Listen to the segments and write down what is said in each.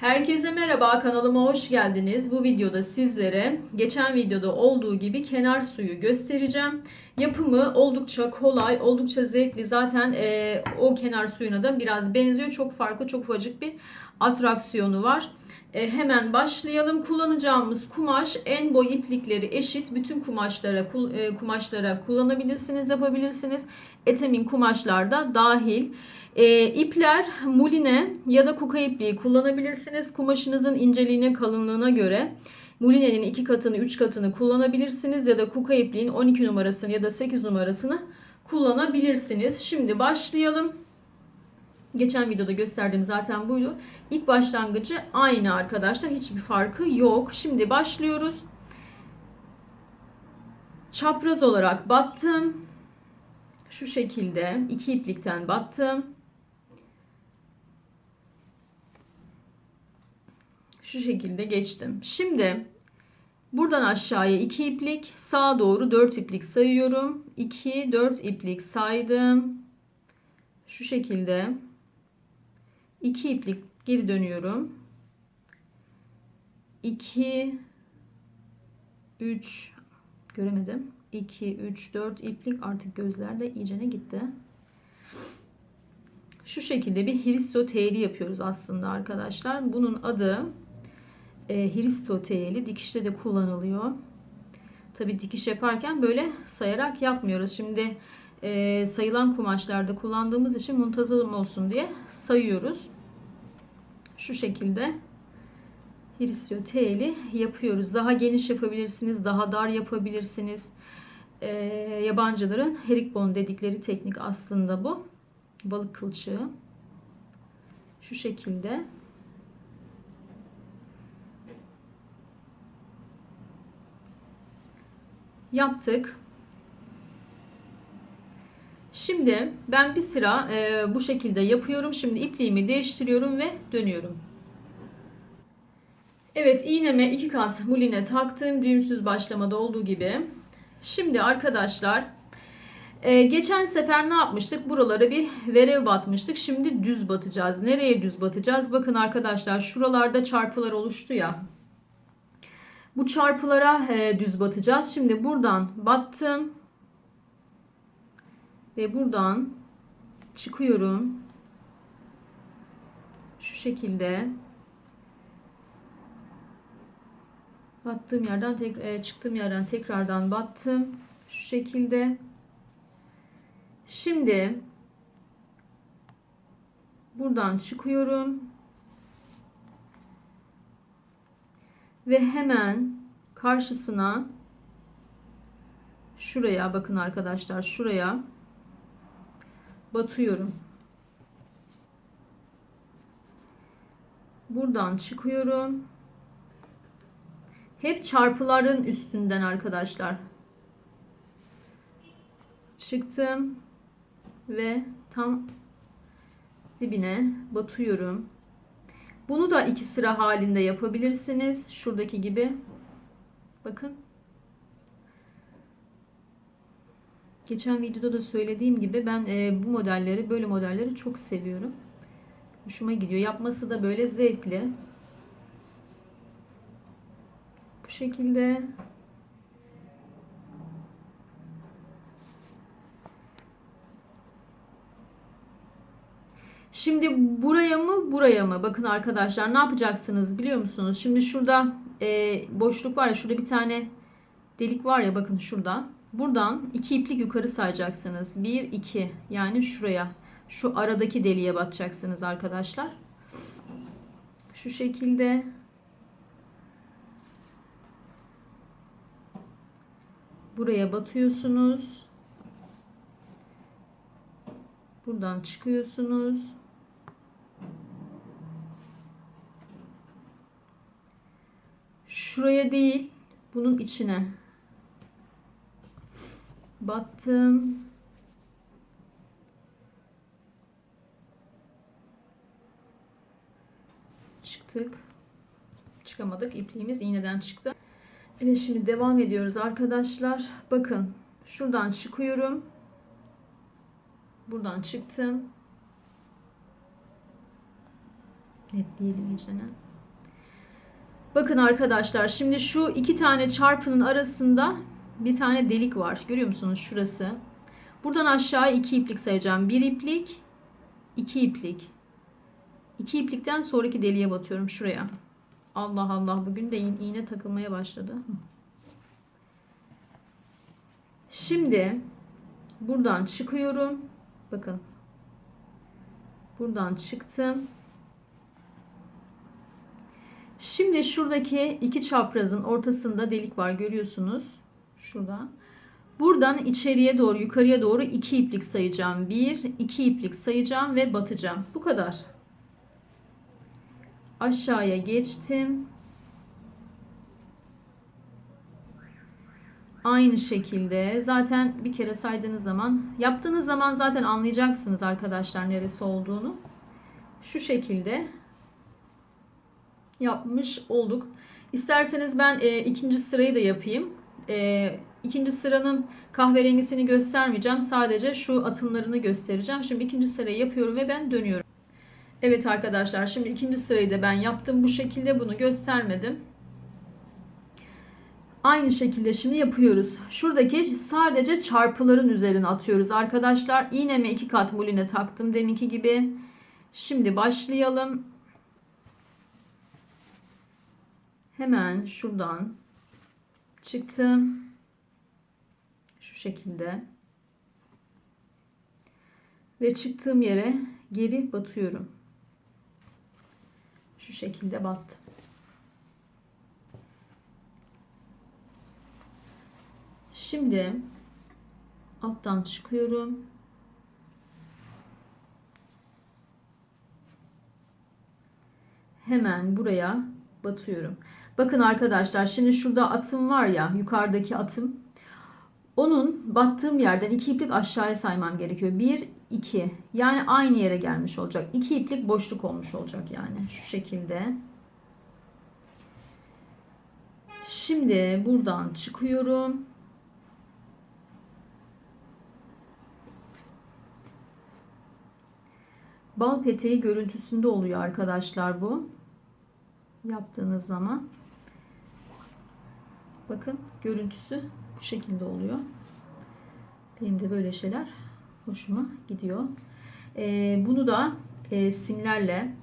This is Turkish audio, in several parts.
Herkese merhaba kanalıma hoş geldiniz. Bu videoda sizlere geçen videoda olduğu gibi kenar suyu göstereceğim. Yapımı oldukça kolay, oldukça zevkli. Zaten e, o kenar suyuna da biraz benziyor. Çok farklı, çok ufacık bir atraksiyonu var. E, hemen başlayalım. Kullanacağımız kumaş en boy iplikleri eşit. Bütün kumaşlara e, kumaşlara kullanabilirsiniz, yapabilirsiniz. Etemin kumaşlar da dahil. E, ipler muline ya da kuka ipliği kullanabilirsiniz. Kumaşınızın inceliğine, kalınlığına göre mulinenin iki katını, üç katını kullanabilirsiniz ya da kuka ipliğin 12 numarasını ya da 8 numarasını kullanabilirsiniz. Şimdi başlayalım. Geçen videoda gösterdiğim zaten buydu. İlk başlangıcı aynı arkadaşlar. Hiçbir farkı yok. Şimdi başlıyoruz. Çapraz olarak battım. Şu şekilde iki iplikten battım. Şu şekilde geçtim. Şimdi buradan aşağıya 2 iplik, sağa doğru 4 iplik sayıyorum. 2 4 iplik saydım. Şu şekilde 2 iplik geri dönüyorum. 2 3 göremedim. 2 3 4 iplik artık gözler de iyicene gitti. Şu şekilde bir hristo teyli yapıyoruz aslında arkadaşlar. Bunun adı e, hristo teyli. Dikişte de kullanılıyor. Tabi dikiş yaparken böyle sayarak yapmıyoruz. Şimdi e, sayılan kumaşlarda kullandığımız için muntazam olsun diye sayıyoruz. Şu şekilde hristo teyli yapıyoruz. Daha geniş yapabilirsiniz, daha dar yapabilirsiniz. E, yabancıların herikbon dedikleri teknik aslında bu. Balık kılçığı. Şu şekilde. Yaptık. Şimdi ben bir sıra e, bu şekilde yapıyorum. Şimdi ipliğimi değiştiriyorum ve dönüyorum. Evet iğneme iki kat muline taktım. Düğümsüz başlamada olduğu gibi. Şimdi arkadaşlar e, geçen sefer ne yapmıştık? Buralara bir verev batmıştık. Şimdi düz batacağız. Nereye düz batacağız? Bakın arkadaşlar şuralarda çarpılar oluştu ya. Bu çarpılara e, düz batacağız. Şimdi buradan battım. Ve buradan çıkıyorum. Şu şekilde. Battığım yerden tek, e, çıktığım yerden tekrardan battım. Şu şekilde. Şimdi buradan çıkıyorum. Ve hemen karşısına şuraya bakın arkadaşlar şuraya batıyorum. Buradan çıkıyorum. Hep çarpıların üstünden arkadaşlar. Çıktım ve tam dibine batıyorum. Bunu da iki sıra halinde yapabilirsiniz. Şuradaki gibi. Bakın. Geçen videoda da söylediğim gibi ben e, bu modelleri, böyle modelleri çok seviyorum. Hoşuma gidiyor. Yapması da böyle zevkli. Bu şekilde Şimdi buraya mı buraya mı? Bakın arkadaşlar ne yapacaksınız biliyor musunuz? Şimdi şurada e, boşluk var ya şurada bir tane delik var ya bakın şurada. Buradan iki iplik yukarı sayacaksınız. 1 2 yani şuraya. Şu aradaki deliğe batacaksınız arkadaşlar. Şu şekilde buraya batıyorsunuz. Buradan çıkıyorsunuz. Şuraya değil, bunun içine. Battım. Çıktık. Çıkamadık. İpliğimiz iğneden çıktı. Evet şimdi devam ediyoruz arkadaşlar. Bakın şuradan çıkıyorum. Buradan çıktım. Netleyelim iyicene. Bakın arkadaşlar şimdi şu iki tane çarpının arasında bir tane delik var. Görüyor musunuz şurası? Buradan aşağı iki iplik sayacağım. Bir iplik, iki iplik. İki iplikten sonraki deliğe batıyorum şuraya. Allah Allah bugün de iğne takılmaya başladı. Şimdi buradan çıkıyorum. Bakın. Buradan çıktım. Şimdi şuradaki iki çaprazın ortasında delik var görüyorsunuz. Şurada. Buradan içeriye doğru yukarıya doğru iki iplik sayacağım. Bir, iki iplik sayacağım ve batacağım. Bu kadar. Aşağıya geçtim. Aynı şekilde zaten bir kere saydığınız zaman yaptığınız zaman zaten anlayacaksınız arkadaşlar neresi olduğunu. Şu şekilde yapmış olduk. İsterseniz ben e, ikinci sırayı da yapayım. E, ikinci sıranın kahverengisini göstermeyeceğim. Sadece şu atımlarını göstereceğim. Şimdi ikinci sırayı yapıyorum ve ben dönüyorum. Evet arkadaşlar şimdi ikinci sırayı da ben yaptım bu şekilde bunu göstermedim. Aynı şekilde şimdi yapıyoruz. Şuradaki sadece çarpıların üzerine atıyoruz arkadaşlar. İğnemi iki kat muline taktım deminki gibi. Şimdi başlayalım. Hemen şuradan çıktım. Şu şekilde. Ve çıktığım yere geri batıyorum. Şu şekilde battım. Şimdi alttan çıkıyorum. Hemen buraya batıyorum. Bakın arkadaşlar şimdi şurada atım var ya yukarıdaki atım. Onun battığım yerden iki iplik aşağıya saymam gerekiyor. Bir, iki. Yani aynı yere gelmiş olacak. İki iplik boşluk olmuş olacak yani. Şu şekilde. Şimdi buradan çıkıyorum. Bal peteği görüntüsünde oluyor arkadaşlar bu. Yaptığınız zaman. Bakın görüntüsü bu şekilde oluyor. Benim de böyle şeyler hoşuma gidiyor. Ee, bunu da e, simlerle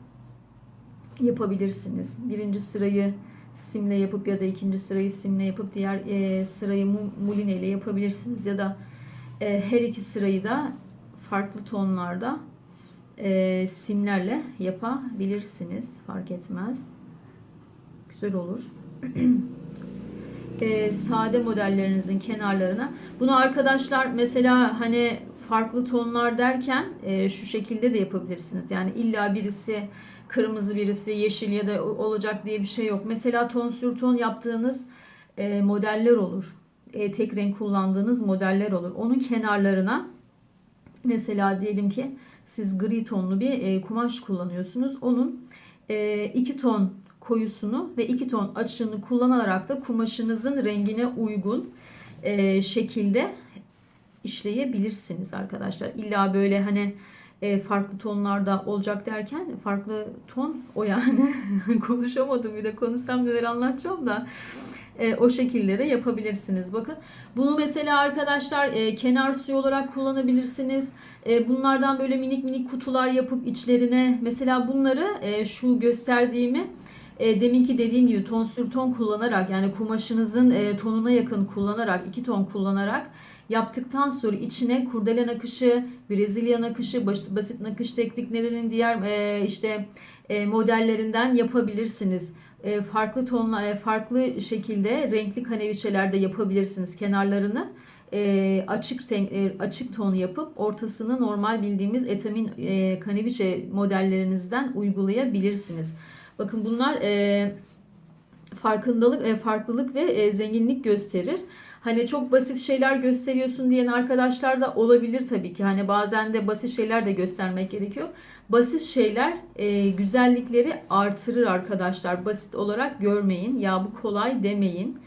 yapabilirsiniz. Birinci sırayı simle yapıp ya da ikinci sırayı simle yapıp diğer e, sırayı muline ile yapabilirsiniz. Ya da e, her iki sırayı da farklı tonlarda e, simlerle yapabilirsiniz. Fark etmez. Güzel olur. e, sade modellerinizin kenarlarına. Bunu arkadaşlar mesela hani farklı tonlar derken e, şu şekilde de yapabilirsiniz. Yani illa birisi kırmızı birisi yeşil ya da olacak diye bir şey yok. Mesela ton sür ton yaptığınız e, modeller olur. E, tek renk kullandığınız modeller olur. Onun kenarlarına mesela diyelim ki siz gri tonlu bir e, kumaş kullanıyorsunuz. Onun e, iki ton koyusunu ve iki ton açığını kullanarak da kumaşınızın rengine uygun e, şekilde işleyebilirsiniz arkadaşlar. İlla böyle hani e, farklı tonlarda olacak derken farklı ton o yani konuşamadım bir de konuşsam neler anlatacağım da e, o şekilde de yapabilirsiniz. Bakın bunu mesela arkadaşlar e, kenar suyu olarak kullanabilirsiniz. E, bunlardan böyle minik minik kutular yapıp içlerine mesela bunları e, şu gösterdiğimi e, deminki dediğim gibi ton sür ton kullanarak yani kumaşınızın e, tonuna yakın kullanarak iki ton kullanarak yaptıktan sonra içine kurdele nakışı, Brezilya nakışı, basit nakış tekniklerinin diğer e, işte e, modellerinden yapabilirsiniz. E, farklı tonla e, farklı şekilde renkli kaneviçelerde yapabilirsiniz kenarlarını e, açık e, açık ton yapıp ortasını normal bildiğimiz etamin e, kaneviçe modellerinizden uygulayabilirsiniz. Bakın bunlar e, farkındalık, e, farklılık ve e, zenginlik gösterir. Hani çok basit şeyler gösteriyorsun diyen arkadaşlar da olabilir tabii ki. Hani bazen de basit şeyler de göstermek gerekiyor. Basit şeyler e, güzellikleri artırır arkadaşlar. Basit olarak görmeyin. Ya bu kolay demeyin.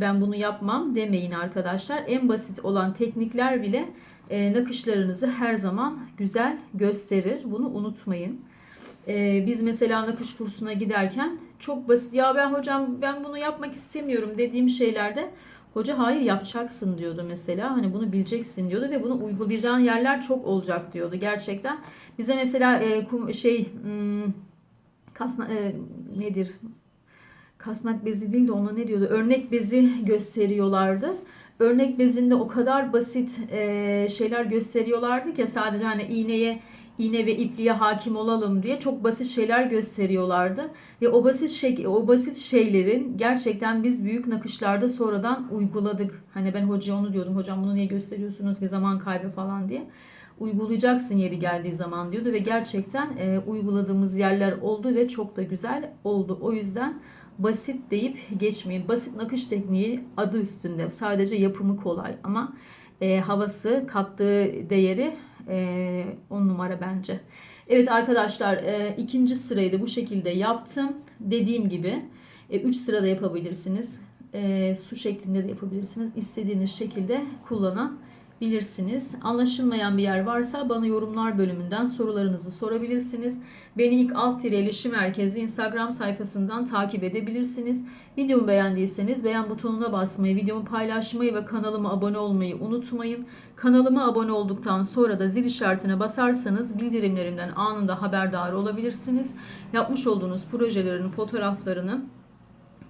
Ben bunu yapmam demeyin arkadaşlar. En basit olan teknikler bile e, nakışlarınızı her zaman güzel gösterir. Bunu unutmayın. Ee, biz mesela nakış kursuna giderken çok basit ya ben hocam ben bunu yapmak istemiyorum dediğim şeylerde hoca hayır yapacaksın diyordu mesela hani bunu bileceksin diyordu ve bunu uygulayacağın yerler çok olacak diyordu gerçekten. Bize mesela e, kum, şey hmm, kasna, e, nedir kasnak bezi değil de ona ne diyordu örnek bezi gösteriyorlardı. Örnek bezinde o kadar basit e, şeyler gösteriyorlardı ki sadece hani iğneye iğne ve ipliğe hakim olalım diye çok basit şeyler gösteriyorlardı ve o basit şey o basit şeylerin gerçekten biz büyük nakışlarda sonradan uyguladık. Hani ben hocaya onu diyordum. Hocam bunu niye gösteriyorsunuz ki zaman kaybı falan diye. Uygulayacaksın yeri geldiği zaman diyordu ve gerçekten e, uyguladığımız yerler oldu ve çok da güzel oldu. O yüzden basit deyip geçmeyin. Basit nakış tekniği adı üstünde. Sadece yapımı kolay ama e, havası kattığı değeri e, on numara bence. Evet arkadaşlar e, ikinci sırayı da bu şekilde yaptım. Dediğim gibi 3 sırada yapabilirsiniz. E, su şeklinde de yapabilirsiniz. İstediğiniz şekilde kullanabilirsiniz. Anlaşılmayan bir yer varsa bana yorumlar bölümünden sorularınızı sorabilirsiniz. Beni ilk alt tire iletişim merkezi Instagram sayfasından takip edebilirsiniz. Videomu beğendiyseniz beğen butonuna basmayı, videomu paylaşmayı ve kanalıma abone olmayı unutmayın. Kanalıma abone olduktan sonra da zil işaretine basarsanız bildirimlerimden anında haberdar olabilirsiniz. Yapmış olduğunuz projelerin fotoğraflarını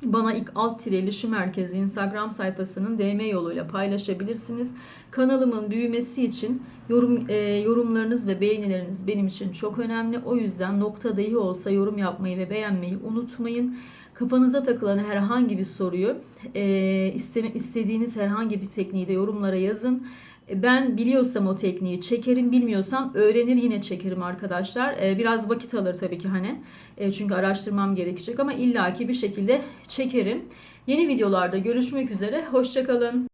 bana ilk alt tire iletişim merkezi Instagram sayfasının DM yoluyla paylaşabilirsiniz. Kanalımın büyümesi için yorum e, yorumlarınız ve beğenileriniz benim için çok önemli. O yüzden nokta dahi olsa yorum yapmayı ve beğenmeyi unutmayın. Kafanıza takılan herhangi bir soruyu, e, isteme, istediğiniz herhangi bir tekniği de yorumlara yazın. Ben biliyorsam o tekniği çekerim, bilmiyorsam öğrenir yine çekerim arkadaşlar. Ee, Biraz vakit alır tabii ki hani. E, Çünkü araştırmam gerekecek ama illaki bir şekilde çekerim. Yeni videolarda görüşmek üzere. Hoşçakalın.